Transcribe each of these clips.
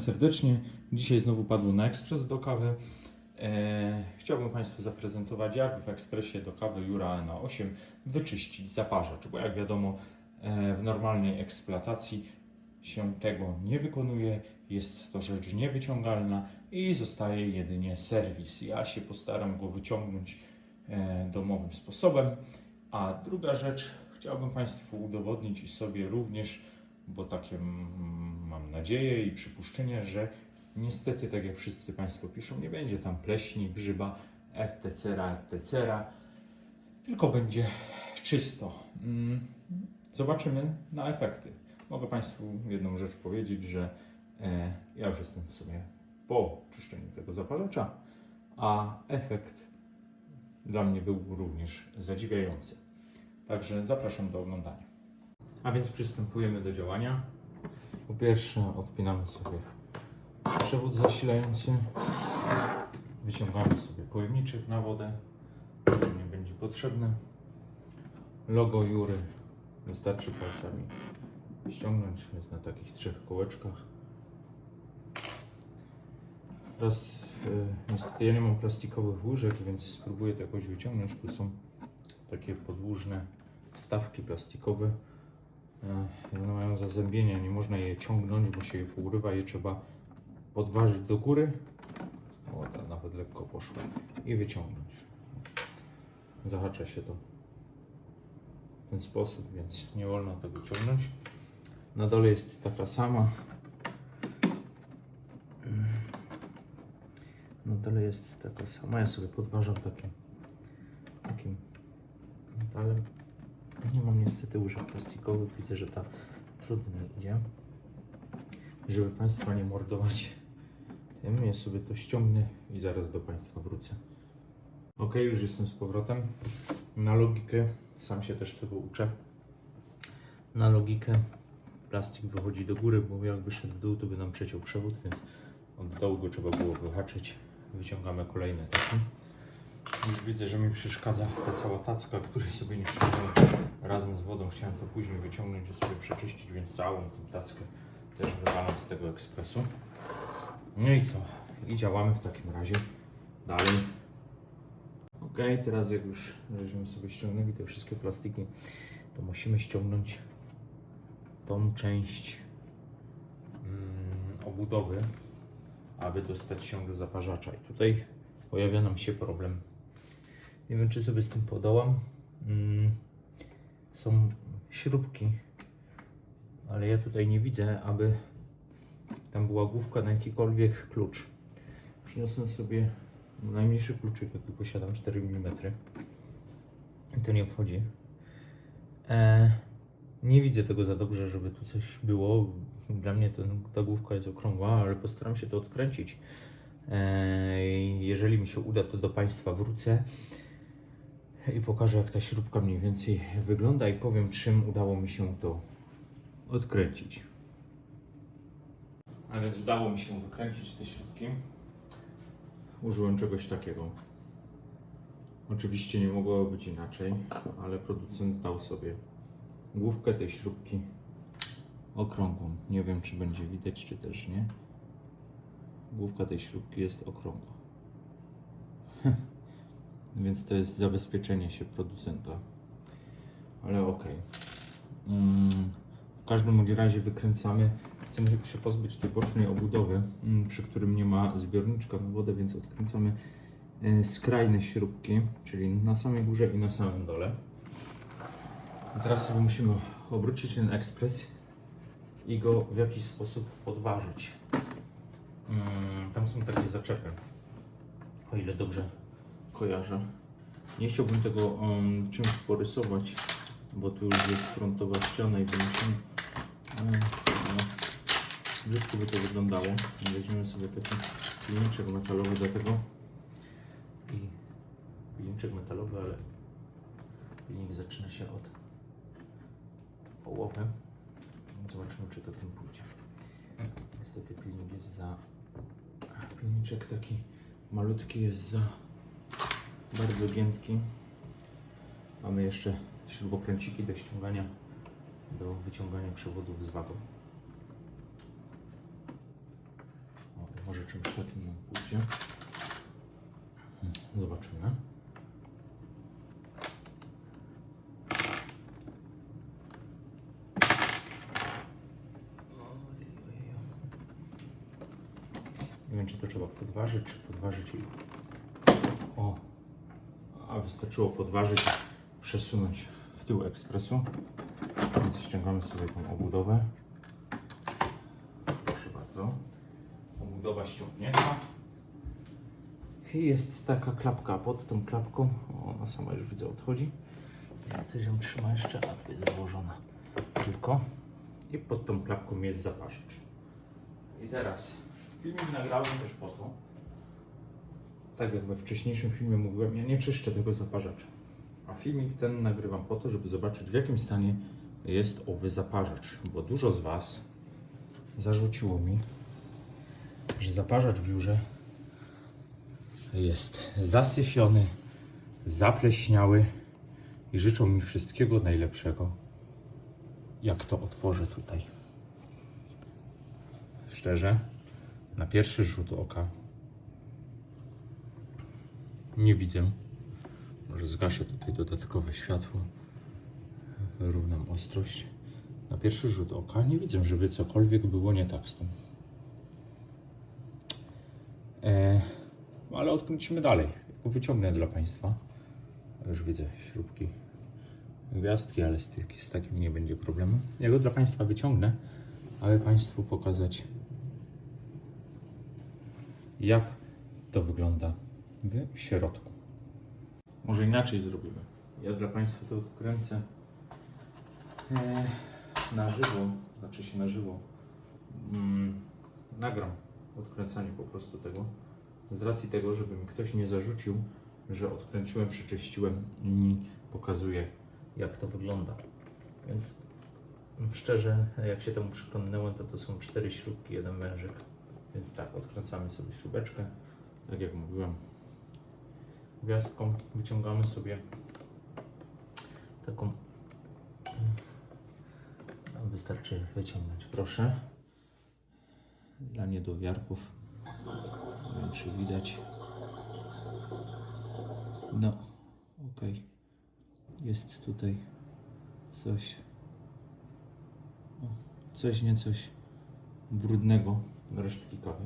serdecznie. Dzisiaj znowu padło na ekspres do kawy. E, chciałbym Państwu zaprezentować, jak w ekspresie do kawy Jura na 8 wyczyścić zaparzacz, bo jak wiadomo, e, w normalnej eksploatacji się tego nie wykonuje. Jest to rzecz niewyciągalna i zostaje jedynie serwis. Ja się postaram go wyciągnąć e, domowym sposobem. A druga rzecz, chciałbym Państwu udowodnić i sobie również, bo takie mam nadzieję i przypuszczenie, że niestety, tak jak wszyscy Państwo piszą, nie będzie tam pleśni, grzyba, etc., etc., tylko będzie czysto. Mm, Zobaczymy na efekty. Mogę Państwu jedną rzecz powiedzieć, że e, ja już jestem sobie po czyszczeniu tego zaparzacza, a efekt dla mnie był również zadziwiający. Także zapraszam do oglądania. A więc przystępujemy do działania. Po pierwsze odpinamy sobie przewód zasilający. Wyciągamy sobie pojemniczek na wodę, który nie będzie potrzebny. Logo Jury wystarczy palcami ściągnąć, jest na takich trzech kołeczkach. Teraz y, niestety ja nie mam plastikowych łyżek, więc spróbuję to jakoś wyciągnąć. Tu są takie podłużne wstawki plastikowe. One mają zazębienia, nie można je ciągnąć, bo się je pourywa. Je trzeba podważyć do góry. O, ta nawet lekko poszła. I wyciągnąć. Zahacza się to w ten sposób, więc nie wolno tego ciągnąć. Na dole jest taka sama. Na dole jest taka sama. Ja sobie podważam takim, takim metalem. Nie mam niestety łyżek plastikowych. Widzę, że ta trudniej idzie. Żeby Państwa nie mordować, tym ja sobie to ściągnę i zaraz do Państwa wrócę. Ok, już jestem z powrotem. Na logikę, sam się też tego uczę. Na logikę plastik wychodzi do góry, bo jakby szedł w dół, to by nam przeciął przewód, więc od dołu go trzeba było wyhaczyć. Wyciągamy kolejne taki. Już widzę, że mi przeszkadza ta cała tacka, której sobie nie ściągnąłem razem z wodą. Chciałem to później wyciągnąć i sobie przeczyścić, więc całą tą tackę też wywalam z tego ekspresu. No i co? I działamy w takim razie dalej. Ok, teraz jak już żeśmy sobie ściągnęli te wszystkie plastiki, to musimy ściągnąć tą część mm, obudowy, aby dostać się do zaparzacza. I tutaj pojawia nam się problem. Nie wiem, czy sobie z tym podołam. Mm, są śrubki, ale ja tutaj nie widzę, aby tam była główka na jakikolwiek klucz. Przyniosłem sobie najmniejszy kluczyk, jaki posiadam, 4 mm. I to nie wchodzi. E, nie widzę tego za dobrze, żeby tu coś było. Dla mnie ten, ta główka jest okrągła, ale postaram się to odkręcić. E, jeżeli mi się uda, to do Państwa wrócę i pokażę, jak ta śrubka mniej więcej wygląda i powiem, czym udało mi się to odkręcić. A więc udało mi się wykręcić te śrubki. Użyłem czegoś takiego. Oczywiście nie mogło być inaczej, ale producent dał sobie główkę tej śrubki okrągłą. Nie wiem, czy będzie widać, czy też nie. Główka tej śrubki jest okrągła. Więc to jest zabezpieczenie się producenta. Ale ok. W każdym bądź razie wykręcamy. Chcemy się pozbyć tej bocznej obudowy, mm, przy którym nie ma zbiorniczka na wodę, więc odkręcamy e, skrajne śrubki, czyli na samej górze i na samym dole. Teraz sobie musimy obrócić ten ekspres i go w jakiś sposób podważyć. Mm, Tam są takie zaczepy, o ile dobrze kojarzę. Nie chciałbym tego um, czymś porysować, bo tu już jest frontowa ściana i musimy. No, brzydko by to wyglądało. Weźmiemy sobie taki pilniczek metalowy do tego i pilniczek metalowy, ale pilnik zaczyna się od połowy. Zobaczymy, czy to tym pójdzie. Niestety pilnik jest za. Pilniczek taki malutki jest za bardzo giętki. Mamy jeszcze śrubokręciki do ściągania, do wyciągania przewodów z wagą. Może czymś takim nam pójdzie. Hmm, Zobaczymy. Nie wiem, czy to trzeba podważyć, czy podważyć i... Wystarczyło podważyć, przesunąć w tył ekspresu. Więc ściągamy sobie tą obudowę. Proszę bardzo. Obudowa ściągnięta. I jest taka klapka pod tą klapką. Ona sama już widzę odchodzi. Ja coś ją trzyma jeszcze, a jest założona tylko. I pod tą klapką jest zaparzacz. I teraz filmik nagrałem też po to, tak jak we wcześniejszym filmie mówiłem, ja nie czyszczę tego zaparzacza. A filmik ten nagrywam po to, żeby zobaczyć w jakim stanie jest owy zaparzacz. Bo dużo z Was zarzuciło mi, że zaparzacz w biurze jest zasyfiony, zapleśniały i życzą mi wszystkiego najlepszego, jak to otworzę tutaj. Szczerze, na pierwszy rzut oka nie widzę. Może zgaszę tutaj dodatkowe światło, równam ostrość. Na pierwszy rzut oka nie widzę, żeby cokolwiek było nie tak z tym. E, ale odkręcimy dalej. Wyciągnę dla Państwa. Już widzę śrubki, gwiazdki, ale z, z takim nie będzie problemu. Ja go dla Państwa wyciągnę, aby Państwu pokazać, jak to wygląda w środku. Może inaczej zrobimy. Ja dla Państwa to odkręcę e, na żywo, znaczy się na żywo. Mm, nagram odkręcanie po prostu tego. Z racji tego, żeby mi ktoś nie zarzucił, że odkręciłem, przeczyściłem i pokazuję, jak to wygląda. Więc szczerze, jak się temu przypomniałem, to to są cztery śrubki, jeden wężyk. Więc tak, odkręcamy sobie śrubeczkę, tak jak mówiłem. Gwiazdką wyciągamy sobie taką. Wystarczy wyciągnąć, proszę. Dla niedowiarków. Nie wiem, czy widać. No, ok. Jest tutaj coś. Coś, nie coś brudnego, resztki kawy.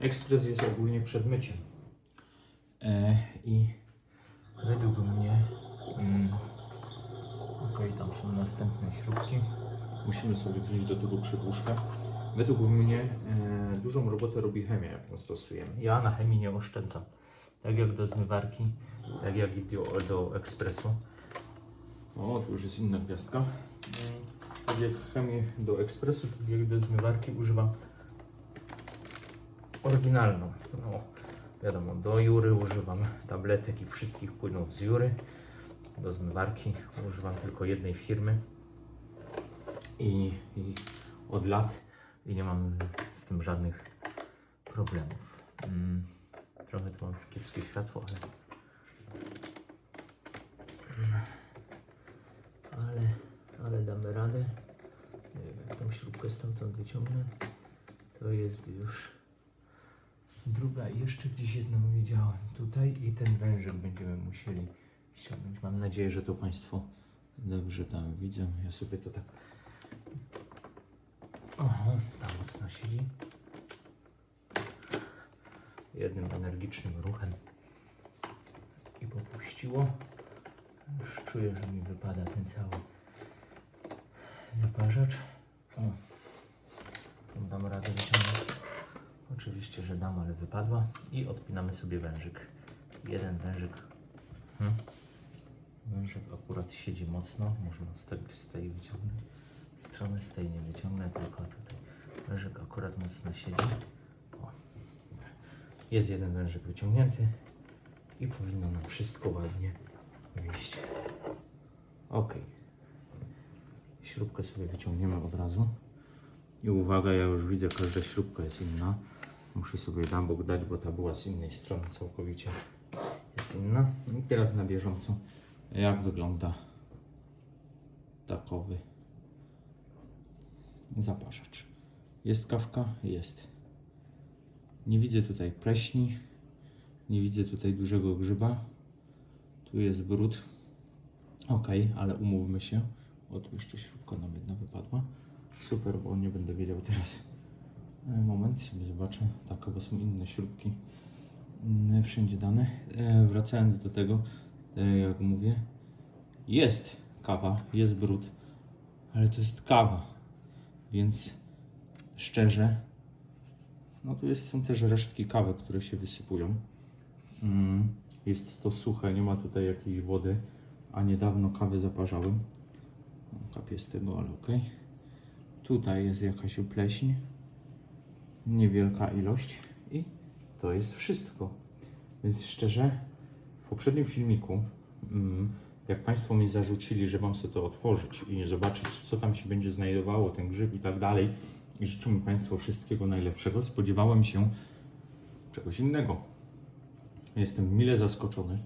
Ekspres jest ogólnie przed myciem. E, I według mnie. Mm, ok, tam są następne śrubki. Musimy sobie wziąć do tego przedłużka. Według mnie e, dużą robotę robi chemia, jak ją stosujemy. Ja na chemii nie oszczędzam. Tak jak do zmywarki, tak jak i do, do ekspresu. O, tu już jest inna gwiazdka. Mm, Tak jak chemię do ekspresu, tak jak do zmywarki używam oryginalną. No, wiadomo, do Jury używam tabletek i wszystkich płynów z Jury. Do zmywarki używam tylko jednej firmy. I, i od lat i nie mam z tym żadnych problemów. Mm, trochę tu mam kiepskie światło, ale ale, ale damy radę. Nie wiem, jak tą śrubkę stamtąd wyciągnę. To jest już druga. Jeszcze gdzieś jedną widziałem tutaj i ten wężyk będziemy musieli ściągnąć. Mam nadzieję, że to Państwo dobrze tam widzą. Ja sobie to tak... Oho, tam mocno siedzi. Jednym energicznym ruchem i popuściło. Już czuję, że mi wypada ten cały zaparzacz. O, tam dam radę wyciągnąć. Oczywiście, że dam, ale wypadła. I odpinamy sobie wężyk. Jeden wężyk. Hmm. Wężyk akurat siedzi mocno. Można z tej, z tej wyciągnąć. Strony z tej nie wyciągnę, tylko tutaj. Wężyk akurat mocno siedzi. O. Jest jeden wężyk wyciągnięty. I powinno nam wszystko ładnie wyjść. Ok. Śrubkę sobie wyciągniemy od razu. I uwaga, ja już widzę, każda śrubka jest inna. Muszę sobie na bok dać, bo ta była z innej strony całkowicie. Jest inna. I teraz na bieżąco, jak wygląda takowy zaparzacz. Jest kawka? Jest. Nie widzę tutaj pleśni, nie widzę tutaj dużego grzyba. Tu jest brud. Ok, ale umówmy się. O, tu jeszcze śrubka nam jedna wypadła. Super, bo nie będę wiedział teraz. E, Moment, sobie zobaczę. Tak, bo są inne śrubki. Mm, Wszędzie dane. E, Wracając do tego, e, jak mówię, jest kawa, jest brud, ale to jest kawa, więc szczerze, no tu jest, są też resztki kawy, które się wysypują. Mm, Jest to suche, nie ma tutaj jakiejś wody, a niedawno kawę zaparzałem. Kapie z tego, ale ok. Tutaj jest jakaś pleśń, niewielka ilość i to jest wszystko. Więc szczerze, w poprzednim filmiku, mm, jak Państwo mi zarzucili, że mam sobie to otworzyć i zobaczyć, co tam się będzie znajdowało, ten grzyb i tak dalej, i życzą mi Państwo wszystkiego najlepszego, spodziewałem się czegoś innego. Jestem mile zaskoczony,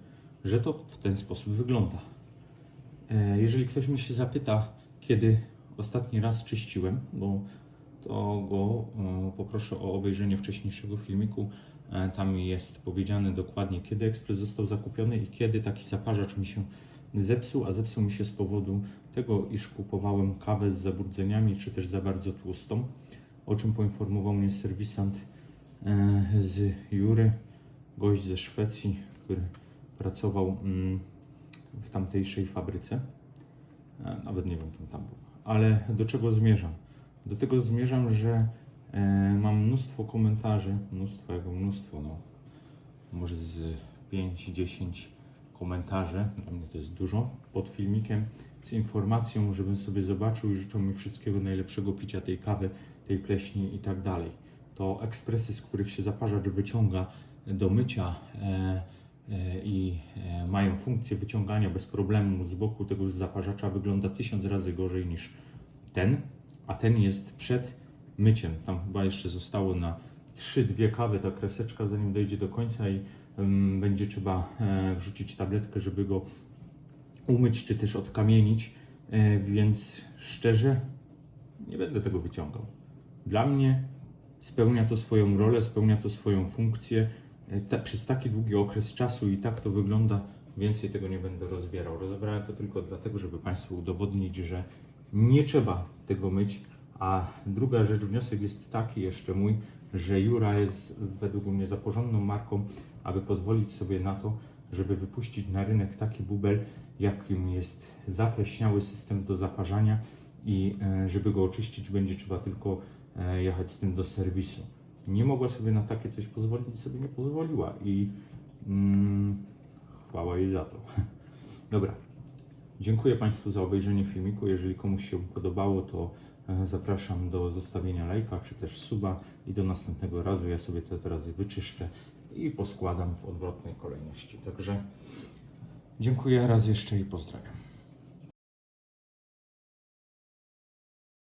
że to w ten sposób wygląda. E, Jeżeli ktoś mi się zapyta, kiedy ostatni raz czyściłem, bo to go e, poproszę o obejrzenie wcześniejszego filmiku. E, Tam jest powiedziane dokładnie, kiedy ekspres został zakupiony i kiedy taki zaparzacz mi się zepsuł, a zepsuł mi się z powodu tego, iż kupowałem kawę z zabrudzeniami, czy też za bardzo tłustą, o czym poinformował mnie serwisant e, z Jury, gość ze Szwecji, który pracował mm, w tamtejszej fabryce. Nawet nie wiem, kim tam był. Ale do czego zmierzam? Do tego zmierzam, że e, mam mnóstwo komentarzy, mnóstwo, jakby mnóstwo, no, może z 5-10 komentarzy, dla mnie to jest dużo, pod filmikiem z informacją, żebym sobie zobaczył i życzą mi wszystkiego najlepszego picia tej kawy, tej pleśni i tak dalej. To ekspresy, z których się zaparzacz wyciąga do mycia e, e, i e, mają funkcję wyciągania bez problemu z boku tego zaparzacza wygląda tysiąc razy gorzej niż ten, a ten jest przed myciem. Tam chyba jeszcze zostało na 3-2 kawy ta kreseczka, zanim dojdzie do końca i ym, będzie trzeba e, wrzucić tabletkę, żeby go umyć czy też odkamienić. E, więc szczerze, nie będę tego wyciągał. Dla mnie spełnia to swoją rolę, spełnia to swoją funkcję. E, Ta, przez taki długi okres czasu i tak to wygląda. Więcej tego nie będę rozbierał. Rozebrałem to tylko dlatego, żeby Państwu udowodnić, że nie trzeba tego myć. A druga rzecz, wniosek jest taki jeszcze mój, że Jura jest według mnie za porządną marką, aby pozwolić sobie na to, żeby wypuścić na rynek taki bubel, jakim jest zapleśniały system do zaparzania i e, żeby go oczyścić będzie trzeba tylko e, jechać z tym do serwisu. Nie mogła sobie na takie coś pozwolić sobie nie pozwoliła i mm, chwała jej za to. Dobra, Dziękuję Państwu za obejrzenie filmiku. Jeżeli komuś się podobało, to e, zapraszam do zostawienia lajka czy też suba i do następnego razu. Ja sobie te teraz wyczyszczę i poskładam w odwrotnej kolejności. Także dziękuję raz jeszcze i pozdrawiam.